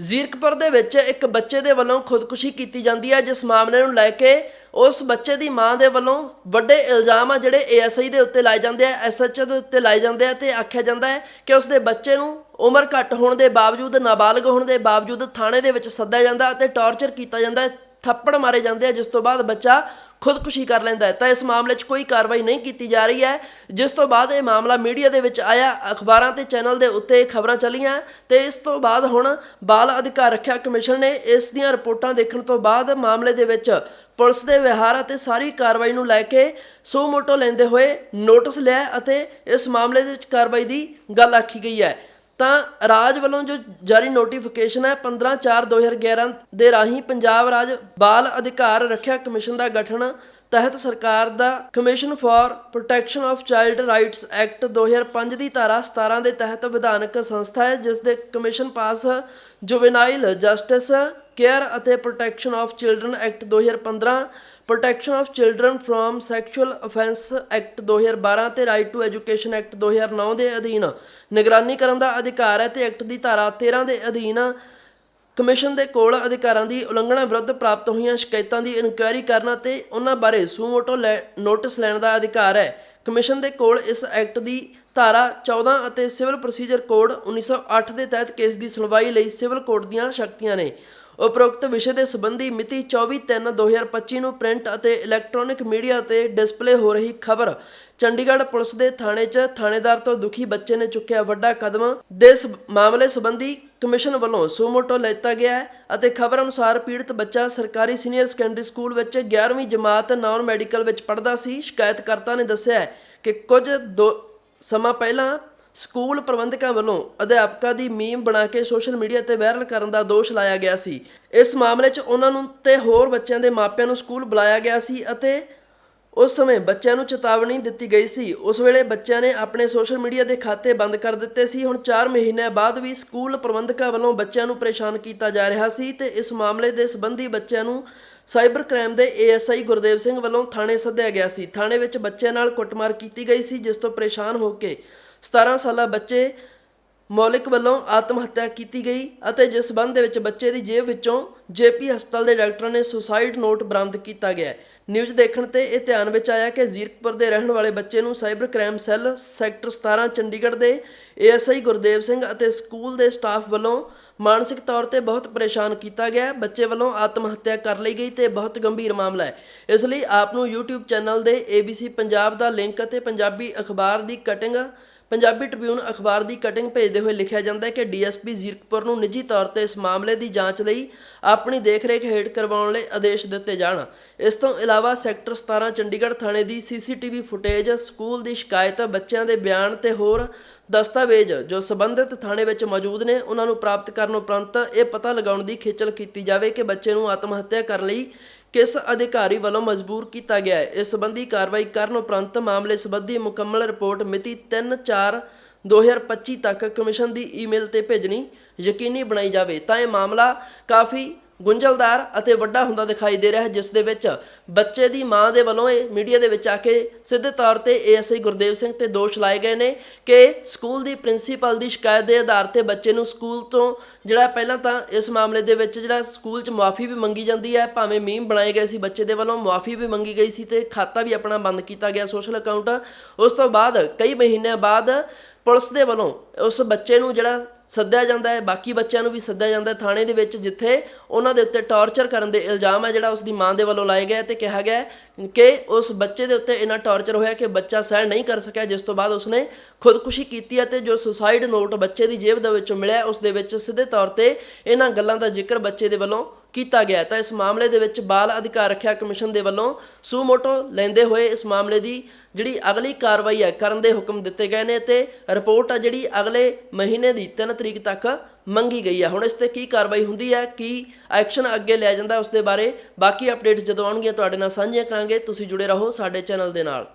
ਜ਼ੀਰਕਪੁਰ ਦੇ ਵਿੱਚ ਇੱਕ ਬੱਚੇ ਦੇ ਵੱਲੋਂ ਖੁਦਕੁਸ਼ੀ ਕੀਤੀ ਜਾਂਦੀ ਹੈ, ਜਿਸ ਮਾਮਲੇ ਨੂੰ ਲੈ ਕੇ ਉਸ ਬੱਚੇ ਦੀ ਮਾਂ ਦੇ ਵੱਲੋਂ ਵੱਡੇ ਇਲਜ਼ਾਮ ਆ ਜਿਹੜੇ ਏਐਸਆਈ ਦੇ ਉੱਤੇ ਲਾਏ ਜਾਂਦੇ ਆ ਐਸਐਚਓ ਦੇ ਉੱਤੇ ਲਾਏ ਜਾਂਦੇ ਆ ਤੇ ਆਖਿਆ ਜਾਂਦਾ ਹੈ ਕਿ ਉਸ ਦੇ ਬੱਚੇ ਨੂੰ ਉਮਰ ਘੱਟ ਹੋਣ ਦੇ ਬਾਵਜੂਦ, ਨਾਬਾਲਗ ਹੋਣ ਦੇ ਬਾਵਜੂਦ ਥਾਣੇ ਦੇ ਵਿੱਚ ਸੱਦਿਆ ਜਾਂਦਾ ਅਤੇ ਟੌਰਚਰ ਕੀਤਾ ਜਾਂਦਾ ਥੱਪੜ ਮਾਰੇ ਜਾਂਦੇ ਆ, ਜਿਸ ਤੋਂ ਬਾਅਦ ਬੱਚਾ ਖੁਦਕੁਸ਼ੀ ਕਰ ਲੈਂਦਾ ਹੈ। ਤਾਂ ਇਸ ਮਾਮਲੇ 'ਚ ਕੋਈ ਕਾਰਵਾਈ ਨਹੀਂ ਕੀਤੀ ਜਾ ਰਹੀ ਹੈ। ਜਿਸ ਤੋਂ ਬਾਅਦ ਇਹ ਮਾਮਲਾ ਮੀਡੀਆ ਦੇ ਵਿੱਚ ਆਇਆ, ਅਖਬਾਰਾਂ ਤੇ ਚੈਨਲ ਦੇ ਉੱਤੇ ਖਬਰਾਂ ਚੱਲੀਆਂ। ਤੇ ਇਸ ਤੋਂ ਬਾਅਦ ਹੁਣ ਬਾਲ ਅਧਿਕਾਰ ਰੱਖਿਆ ਕਮਿਸ਼ਨ ਨੇ ਇਸ ਦੀਆਂ ਰਿਪੋਰਟਾਂ ਦੇਖਣ ਤੋਂ ਬਾਅਦ ਮਾਮਲੇ ਦੇ ਵਿੱਚ ਪੁਲਿਸ ਦੇ ਵਿਹਾਰ ਅਤੇ ਸਾਰੀ ਕਾਰਵਾਈ ਨੂੰ ਲੈ ਕੇ ਸੋ ਮੋਟੋ ਲੈਂਦੇ ਹੋਏ ਨੋਟਿਸ ਲਿਆ ਅਤੇ ਇਸ ਮਾਮਲੇ ਦੇ ਵਿੱਚ ਕਾਰਵਾਈ ਦੀ ਗੱਲ ਆਖੀ ਗਈ ਹੈ। ਤਾਂ ਰਾਜ ਵੱਲੋਂ ਜੋ ਜਾਰੀ ਨੋਟੀਫਿਕੇਸ਼ਨ ਹੈ 15/4/2011 ਦੇ ਰਾਹੀਂ ਪੰਜਾਬ ਰਾਜ ਬਾਲ ਅਧਿਕਾਰ ਰੱਖਿਆ ਕਮਿਸ਼ਨ ਦਾ ਗਠਨ ਤਹਿਤ ਸਰਕਾਰ ਦਾ commission for protection of child rights act 2005 ਦੀ ਧਾਰਾ 17 ਦੇ ਤਹਿਤ ਵਿਧਾਨਕ ਸੰਸਥਾ ਹੈ, ਜਿਸ ਦੇ ਕਮਿਸ਼ਨ ਪਾਸ ਜੁਵੇਨਾਈਲ ਜਸਟਿਸ ਕੇਅਰ ਅਤੇ protection of children act 2015 protection of children from sexual offence act 2012 ਤੇ ਰਾਈਟ ਟੂ ਐਜੂਕੇਸ਼ਨ ਐਕਟ 2009 ਦੇ ਅਧੀਨ ਨਿਗਰਾਨੀ ਕਰਨ ਦਾ ਅਧਿਕਾਰ ਹੈ ਤੇ ਐਕਟ ਦੀ ਧਾਰਾ 13 ਦੇ ਅਧੀਨ ਕਮਿਸ਼ਨ ਦੇ ਕੋਲ ਅਧਿਕਾਰਾਂ ਦੀ ਉਲੰਘਣਾ ਵਿਰੁੱਧ ਪ੍ਰਾਪਤ ਹੋਈਆਂ ਸ਼ਿਕਾਇਤਾਂ ਦੀ ਇਨਕੁਆਇਰੀ ਕਰਨ ਅਤੇ ਉਹਨਾਂ ਬਾਰੇ ਸੂਮੋਟੋ ਨੋਟਿਸ ਲੈਣ ਦਾ ਅਧਿਕਾਰ ਹੈ। ਕਮਿਸ਼ਨ ਦੇ ਕੋਲ ਇਸ ਐਕਟ ਦੀ ਧਾਰਾ 14 ਅਤੇ ਸਿਵਲ ਪ੍ਰੋਸੀਜਰ ਕੋਡ 1908 ਦੇ ਤਹਿਤ ਕੇਸ ਦੀ ਸੁਣਵਾਈ ਲਈ ਸਿਵਲ ਕੋਰਟ ਦੀਆਂ ਸ਼ਕਤੀਆਂ ਨੇ। ਉਪਰੋਕਤ ਵਿਸ਼ੇ ਦੇ ਸੰਬੰਧੀ ਮਿਤੀ 24/3/2025 ਨੂੰ ਪ੍ਰਿੰਟ ਅਤੇ ਇਲੈਕਟ੍ਰੋਨਿਕ ਮੀਡੀਆ ਤੇ ਡਿਸਪਲੇ ਹੋ ਰਹੀ ਖਬਰ ਚੰਡੀਗੜ੍ਹ ਪੁਲਿਸ ਦੇ ਥਾਣੇ 'ਚ ਥਾਣੇਦਾਰ ਤੋਂ ਦੁਖੀ ਬੱਚੇ ਨੇ ਚੁੱਕਿਆ ਵੱਡਾ ਕਦਮ। ਦੇ ਸਬ- ਮਾਮਲੇ ਸੰਬੰਧੀ ਕਮਿਸ਼ਨ ਵੱਲੋਂ ਸੂਮੋਟੋ ਲੈਤਾ ਗਿਆ ਹੈ ਅਤੇ ਖਬਰ ਅਨੁਸਾਰ ਪੀੜਤ ਬੱਚਾ ਸਰਕਾਰੀ ਸੀਨੀਅਰ ਸੈਕੰਡਰੀ ਸਕੂਲ ਵਿੱਚ 11ਵੀਂ ਜਮਾਤ ਨਾਨ ਮੈਡੀਕਲ ਵਿੱਚ ਪੜ੍ਹਦਾ ਸੀ। ਸ਼ਿਕਾਇਤਕਰਤਾ ਨੇ ਦੱਸਿਆ ਕਿ ਕੁਝ ਦੋ ਸਮਾਂ ਪਹਿਲਾਂ ਸਕੂਲ ਪ੍ਰਬੰਧਕਾਂ ਵੱਲੋਂ ਅਧਿਆਪਕਾਂ ਦੀ ਮੀਮ ਬਣਾ ਕੇ ਸੋਸ਼ਲ ਮੀਡੀਆ ਤੇ ਵਾਇਰਲ ਕਰਨ ਦਾ ਦੋਸ਼ ਲਾਇਆ ਗਿਆ ਸੀ। ਇਸ ਮਾਮਲੇ 'ਚ ਉਹਨਾਂ ਨੂੰ ਤੇ ਹੋਰ ਬੱਚਿਆਂ ਦੇ ਮਾਪਿਆਂ ਨੂੰ ਸਕੂਲ ਬੁਲਾਇਆ ਗਿਆ ਸੀ ਅਤੇ ਉਸ ਸਮੇਂ ਬੱਚਿਆਂ ਨੂੰ ਚੇਤਾਵਨੀ ਦਿੱਤੀ ਗਈ ਸੀ। ਉਸ ਵੇਲੇ ਬੱਚਿਆਂ ਨੇ ਆਪਣੇ ਸੋਸ਼ਲ ਮੀਡੀਆ ਦੇ ਖਾਤੇ ਬੰਦ ਕਰ ਦਿੱਤੇ ਸੀ। ਹੁਣ 4 ਮਹੀਨਿਆਂ ਬਾਅਦ ਵੀ ਸਕੂਲ ਪ੍ਰਬੰਧਕਾਂ ਵੱਲੋਂ ਬੱਚਿਆਂ ਨੂੰ ਪਰੇਸ਼ਾਨ ਕੀਤਾ ਜਾ ਰਿਹਾ ਸੀ ਤੇ ਇਸ ਮਾਮਲੇ ਦੇ ਸੰਬੰਧੀ ਬੱਚਿਆਂ ਨੂੰ ਸਾਈਬਰ ਕ੍ਰਾਈਮ ਦੇ ਏਐਸਆਈ ਗੁਰਦੇਵ ਸਿੰਘ ਵੱਲੋਂ ਥਾਣੇ ਸੱਦਿਆ ਗਿਆ ਸੀ। ਥਾਣੇ ਵਿੱਚ ਬੱਚਿਆਂ ਨਾਲ ਕੁੱਟਮਾਰ ਕੀਤੀ ਗਈ ਸੀ, ਜਿਸ ਤੋਂ ਪਰੇਸ਼ਾਨ ਹੋ ਕੇ 17 ਸਾਲਾ ਬੱਚੇ ਮੌਲਿਕ ਵੱਲੋਂ ਆਤਮ ਹੱਤਿਆ ਕੀਤੀ ਗਈ ਅਤੇ ਜਿਸ ਸਬੰਧ ਦੇ ਵਿੱਚ ਬੱਚੇ ਦੀ ਜੇਬ ਵਿੱਚੋਂ ਜੇਪੀ ਹਸਪਤਾਲ ਦੇ ਡਾਕਟਰਾਂ ਨੇ ਸੁਸਾਈਡ ਨੋਟ ਬਰਾਮਦ ਕੀਤਾ ਗਿਆ ਨਿਊਜ਼ ਦੇਖਣ ਤੇ ਇਹ ਧਿਆਨ ਵਿੱਚ ਆਇਆ ਕਿ ਜ਼ੀਰਕਪੁਰ ਦੇ ਰਹਿਣ ਵਾਲੇ ਬੱਚੇ ਨੂੰ cyber crime cell sector 17 Chandigarh ਦੇ ਏਐਸਆਈ ਗੁਰਦੇਵ ਸਿੰਘ ਅਤੇ ਸਕੂਲ ਦੇ ਸਟਾਫ ਵੱਲੋਂ ਮਾਨਸਿਕ ਤੌਰ ਤੇ ਬਹੁਤ ਪਰੇਸ਼ਾਨ ਕੀਤਾ ਗਿਆ ਬੱਚੇ ਵੱਲੋਂ ਆਤਮ ਹੱਤਿਆ ਕਰ ਲਈ ਗਈ ਤੇ ਬਹੁਤ ਗੰਭੀਰ ਮਾਮਲਾ ਹੈ। ਇਸ ਲਈ ਆਪ ਨੂੰ YouTube ਚੈਨਲ ਦੇ ABC ਪੰਜਾਬ ਦਾ ਲਿੰਕ ਅਤੇ ਪੰਜਾਬੀ ਅਖਬਾਰ ਦੀ ਕਟਿੰਗ ਪੰਜਾਬੀ ਟ੍ਰਿਬਿਊਨ ਅਖਬਾਰ ਦੀ ਕਟਿੰਗ ਭੇਜਦੇ ਹੋਏ ਲਿਖਿਆ ਜਾਂਦਾ ਹੈ ਕਿ ਡੀਐਸਪੀ ਜ਼ੀਰਕਪੁਰ ਨੂੰ ਨਿੱਜੀ ਤੌਰ ਤੇ ਇਸ ਮਾਮਲੇ ਦੀ ਜਾਂਚ ਲਈ ਆਪਣੀ ਦੇਖਰੇਖ ਹੇਠ ਕਰਵਾਉਣ ਲਈ ਆਦੇਸ਼ ਦਿੱਤੇ ਜਾਣ। ਇਸ ਤੋਂ ਇਲਾਵਾ ਸੈਕਟਰ 17 ਚੰਡੀਗੜ੍ਹ ਥਾਣੇ ਦੀ ਸੀਸੀਟੀਵੀ ਫੁਟੇਜ ਸਕੂਲ ਦੀ ਸ਼ਿਕਾਇਤ, ਬੱਚਿਆਂ ਦੇ ਬਿਆਨ ਤੇ ਹੋਰ ਦਸਤਾਵੇਜ਼ ਜੋ ਸਬੰਧਿਤ ਥਾਣੇ ਵਿੱਚ ਮੌਜੂਦ ਨੇ, ਉਹਨਾਂ ਨੂੰ ਪ੍ਰਾਪਤ ਕਰਨ ਉਪਰੰਤ ਇਹ ਪਤਾ ਲਗਾਉਣ ਦੀ ਖੇਚਲ ਕੀਤੀ ਜਾਵੇ ਕਿ ਬੱਚੇ ਨੂੰ ਆਤਮ ਹੱਤਿਆ ਕਰਨ ਲਈ ਕਿਸ ਅਧਿਕਾਰੀ ਵੱਲੋਂ ਮਜਬੂਰ ਕੀਤਾ ਗਿਆ ਹੈ? ਇਸ ਸੰਬੰਧੀ ਕਾਰਵਾਈ ਕਰਨ ਉਪਰੰਤ ਮਾਮਲੇ ਸੰਬੰਧੀ ਮੁਕੰਮਲ ਰਿਪੋਰਟ ਮਿਤੀ 3/4/2025 ਤੱਕ ਕਮਿਸ਼ਨ ਦੀ ਈਮੇਲ ਤੇ ਭੇਜਣੀ ਯਕੀਨੀ ਬਣਾਈ ਜਾਵੇ। ਤਾਂ ਇਹ ਮਾਮਲਾ ਕਾਫੀ ਗੁੰਝਲਦਾਰ ਅਤੇ ਵੱਡਾ ਹੁੰਦਾ ਦਿਖਾਈ ਦੇ ਰਿਹਾ ਹੈ, ਜਿਸ ਦੇ ਵਿੱਚ ਬੱਚੇ ਦੀ ਮਾਂ ਦੇ ਵੱਲੋਂ ਇਹ ਮੀਡੀਆ ਦੇ ਵਿੱਚ ਆ ਕੇ ਸਿੱਧੇ ਤੌਰ ਤੇ ਏਐਸਆਈ ਗੁਰਦੇਵ ਸਿੰਘ ਤੇ ਦੋਸ਼ ਲਾਏ ਗਏ ਨੇ ਕਿ ਸਕੂਲ ਦੀ ਪ੍ਰਿੰਸੀਪਲ ਦੀ ਸ਼ਿਕਾਇਤ ਦੇ ਆਧਾਰ ਤੇ ਬੱਚੇ ਨੂੰ ਸਕੂਲ ਤੋਂ ਜਿਹੜਾ ਪਹਿਲਾਂ ਤਾਂ ਇਸ ਮਾਮਲੇ ਦੇ ਵਿੱਚ ਜਿਹੜਾ ਸਕੂਲ 'ਚ ਮੁਆਫੀ ਵੀ ਮੰਗੀ ਜਾਂਦੀ ਹੈ, ਭਾਵੇਂ ਮੀਮ ਬਣਾਏ ਗਏ ਸੀ, ਬੱਚੇ ਦੇ ਵੱਲੋਂ ਮੁਆਫੀ ਵੀ ਮੰਗੀ ਗਈ ਸੀ ਤੇ ਖਾਤਾ ਵੀ ਆਪਣਾ ਬੰਦ ਕੀਤਾ ਗਿਆ ਸੋਸ਼ਲ ਅਕਾਊਂਟ। ਉਸ ਤੋਂ ਬਾਅਦ ਕਈ ਮਹੀਨਿਆਂ ਬਾਅਦ ਪੁਲਿਸ ਦੇ ਵੱਲੋਂ ਉਸ ਬੱਚੇ ਨੂੰ ਜਿਹੜਾ ਸੱਦਿਆ ਜਾਂਦਾ ਹੈ, ਬਾਕੀ ਬੱਚਿਆਂ ਨੂੰ ਵੀ ਸੱਦਿਆ ਜਾਂਦਾ ਹੈ ਥਾਣੇ ਦੇ ਵਿੱਚ, ਜਿੱਥੇ ਉਹਨਾਂ ਦੇ ਉੱਤੇ ਟੌਰਚਰ ਕਰਨ ਦੇ ਇਲਜ਼ਾਮ ਹੈ ਜਿਹੜਾ ਉਸ ਦੀ ਮਾਂ ਦੇ ਵੱਲੋਂ ਲਾਏ ਗਏ ਤੇ ਕਿਹਾ ਗਿਆ ਕਿ ਉਸ ਬੱਚੇ ਦੇ ਉੱਤੇ ਇੰਨਾ ਟੌਰਚਰ ਹੋਇਆ ਕਿ ਬੱਚਾ ਸਹਿਣ ਨਹੀਂ ਕਰ ਸਕਿਆ, ਜਿਸ ਤੋਂ ਬਾਅਦ ਉਸਨੇ ਖੁਦਕੁਸ਼ੀ ਕੀਤੀ ਹੈ ਤੇ ਜੋ ਸੁਸਾਈਡ ਨੋਟ ਬੱਚੇ ਦੀ ਜੇਬ ਦੇ ਵਿੱਚੋਂ ਮਿਲਿਆ ਉਸ ਦੇ ਵਿੱਚ ਸਿੱਧੇ ਤੌਰ ਤੇ ਇਹਨਾਂ ਗੱਲਾਂ ਦਾ ਜ਼ਿਕਰ ਬੱਚੇ ਦੇ ਵੱਲੋਂ ਕੀਤਾ ਗਿਆ ਤਾਂ ਇਸ ਮਾਮਲੇ ਦੇ ਵਿੱਚ ਬਾਲ ਅਧਿਕਾਰ ਰੱਖਿਆ ਕਮਿਸ਼ਨ ਦੇ ਵੱਲੋਂ ਸੂਮੋਟੋ ਲੈਂਦੇ ਹੋਏ ਇਸ ਮਾਮਲੇ ਦੀ ਜਿਹੜੀ ਅਗਲੀ ਕਾਰਵਾਈ ਹੈ, ਕਰਨ ਦੇ ਹੁਕਮ ਦਿੱਤੇ ਗਏ ਨੇ ਤੇ ਰਿਪੋਰਟ ਆ ਜਿਹੜੀ ਅਗਲੇ ਮਹੀਨੇ ਦੀ 3 ਤਰੀਕ ਤੱਕ ਮੰਗੀ ਗਈ ਹੈ। ਹੁਣ ਇਸ ਤੇ ਕੀ ਕਾਰਵਾਈ ਹੁੰਦੀ ਹੈ, ਕੀ ਐਕਸ਼ਨ ਅੱਗੇ ਲਿਆ ਜਾਂਦਾ, ਉਸ ਦੇ ਬਾਰੇ ਬਾਕੀ ਅਪਡੇਟ ਜਦੋਂ ਆਉਣਗੀਆਂ, ਤੁਹਾਡੇ ਨਾਲ ਸਾਂਝੀਆਂ ਕਰਾਂਗੇ। ਤੁਸੀਂ ਜੁੜੇ ਰਹੋ ਸਾਡੇ ਚੈਨਲ ਦੇ ਨਾਲ।